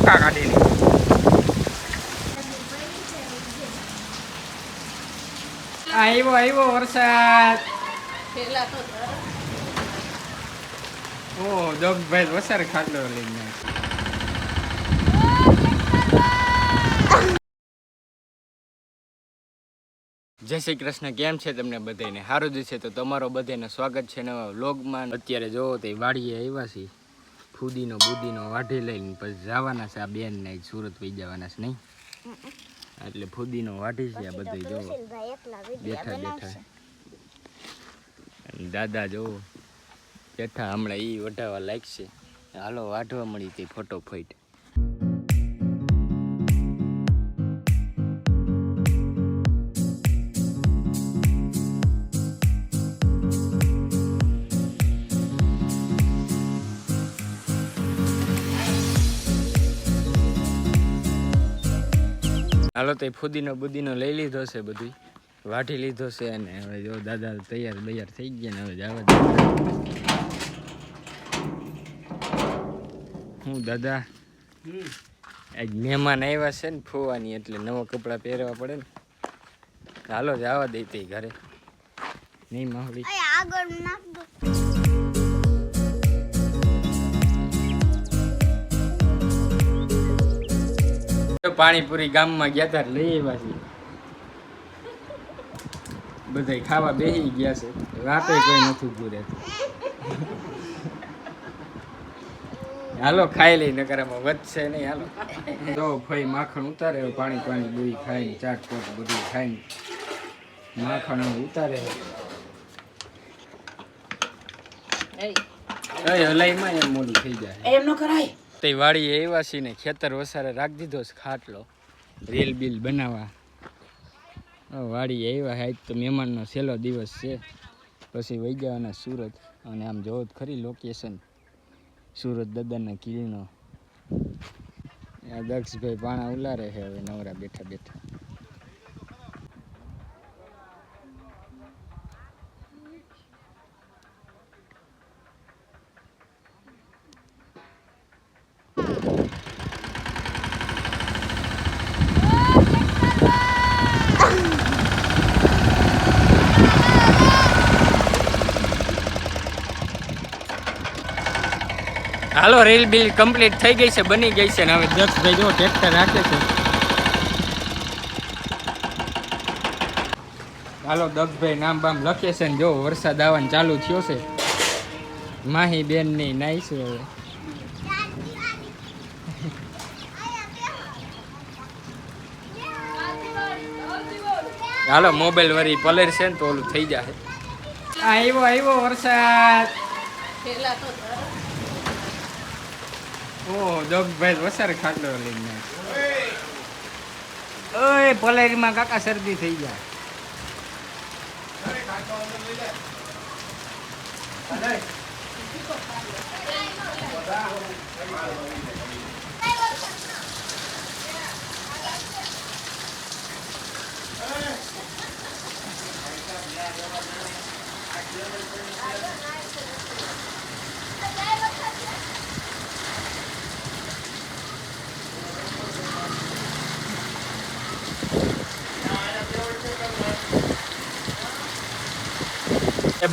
ભૂકા કાઢી લીધી આવ્યો આવ્યો વરસાદ ઓ જોગભાઈ વસાર ખાટલો લઈને જય શ્રી કૃષ્ણ, કેમ છે તમને બધાને સારું જ છે તો તમારો બધાને સ્વાગત છે નવા વ્લોગમાં અત્યારે જોવો તો વાડીએ આવ્યા છે ફૂદીનો બુદીનો વાઢી લઈને પછી જવાના છે આ બેન ને સુરત વહી જવાના છે નહીં? એટલે ફૂદીનો વાઢી છે આ બધું જોવો બેઠા બેઠા. દાદા જોવો બેઠા હમણાં એ વઢાવા લાગશે. હાલો વાઢવા મળી તે ફોટો ફાઈટ. હાલો તો ફુદીનો બુદીનો લઈ લીધો છે બધું વાઢી લીધો છે અને હવે જો દાદા તૈયાર બૈયાર થઈ ગયા ને હવે જવા હું દાદા આજ મહેમાન આવ્યા છે ને ફોવાની, એટલે નવા કપડાં પહેરવા પડે ને. હાલો જવા દે તે ઘરે. નહીં માવડી આગળ પાણીપુરી ગામમાં ગયા હતા લઈ આવ્યા છીએ. બધા ખાવા બેસી ગયા છે. રાતે કોઈ નથી ઉભું રહેતું હાલો ખાઈ લઈ નકર આમાં વધશે નહીં હાલો. તો ફઈ માખણ ઉતારે પાણી પાણી દૂઈ ખાઈને ચાટ પોટ બધું ખાઈને માખણ ઉતારે. એ હલાઈમાં એમ મોડું થઈ જાય. એમ ન કરાય. તે વાડી આવ્યા છીએ ને ખેતર વસારે રાખી દીધો છે ખાટલો. રેલ બિલ બનાવવા. વાડીએ વાડી આવ્યા આજ તો મહેમાનનો છેલ્લો દિવસ છે. પછી વહી જવાના સુરત. અને આમ જોવો ખરી લોકેશન સુરત દાદાના કિરીનો દક્ષભાઈ પાણા ઉલારે છે હવે નવરા બેઠા બેઠા. હાલો રેલ બિલ કમ્પ્લીટ થઈ ગઈ છે બની ગઈ છે ને હવે દક્ષભાઈ જો ટ્રેક્ટર રાખે છે. હાલો દક્ષભાઈ નામ બામ લખે છે ને જો વરસાદ આવવાનું ચાલુ થયો છે. માહી બેનની નાઈ છે હવે. હાલો મોબાઈલ વરી પલર છે ને તો ઓલું થઈ જશે આવ્યો આવ્યો વરસાદ. ઓ જગભાઈ વસાર ખાટલો લઈને ઓય. પલેરીમાં કાકા શરદી થઈ જાય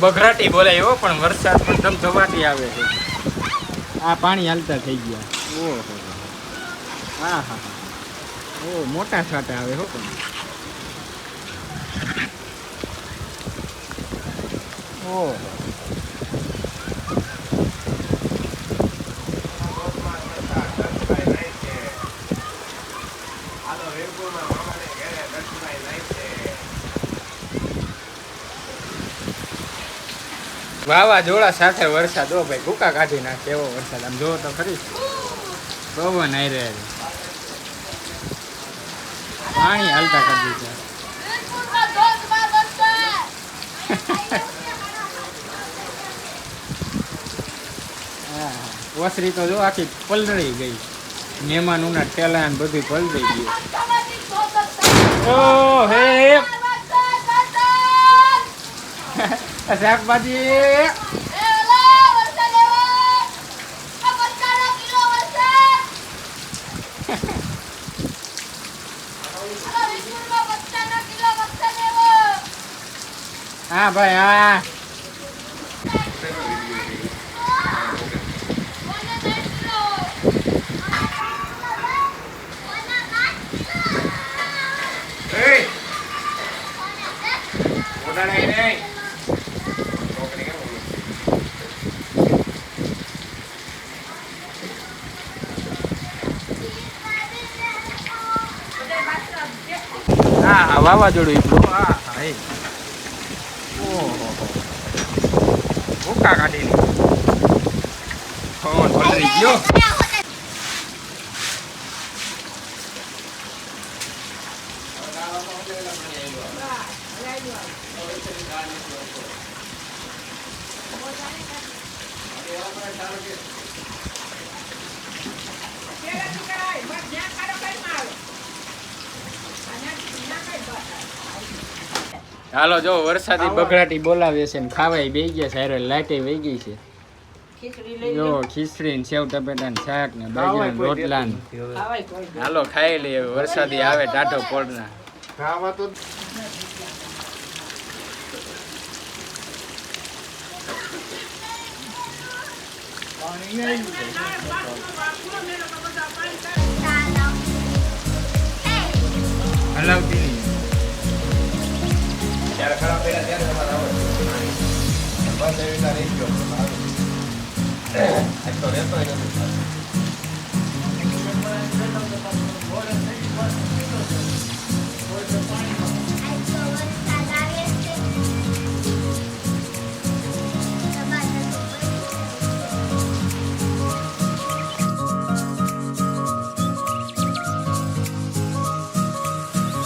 બઘરાટી બોલાય હો પણ વરસાદ પણ ધમધમાટી આવે છે. આ પાણી હાલતા થઈ ગયા. ઓહો. હા હા હા. ઓ મોટા છાટા આવે હો પણ. ઓહો. વાવાઝોડા સાથે વરસાદ, ઓ ભાઈ, ભૂકા કાઢી નાખે એવો વરસાદ. આમ જોવો તો ખરી. પવન આવી રહ્યા પાણી હાલતા કરી દીધા. ઓસરી તો જો આખી પલળી ગઈ. મહેમાનોના ઠેલા બધું પલળી ગયું. ઓ હે. શાકભાજી હા ભાઈ હા Oh! વાવાઝોડું ઈપડું હા હા એ. ઓહો ભૂકા કાઢીને. ફોન પલળી ગયો. હાલો જો વરસાદી બગડાટી બોલાવે છે ને ખાવાય બે ગયા છે હારે લાઈટે વહી ગઈ છે. જો ખીચડી ને સેવ ટપેટા ને શાક ને બાજરાના રોટલા ને. હાલો ખાઈ લઈએ વરસાદી આવે ટાટો પડના ખાવા તો હલાવતી નહીં. ત્યારે ખરાબ થયેલા ત્યારે તમારે આવડે બસ એવી રીતના રહી ગયો આજ તો રહેતો નથી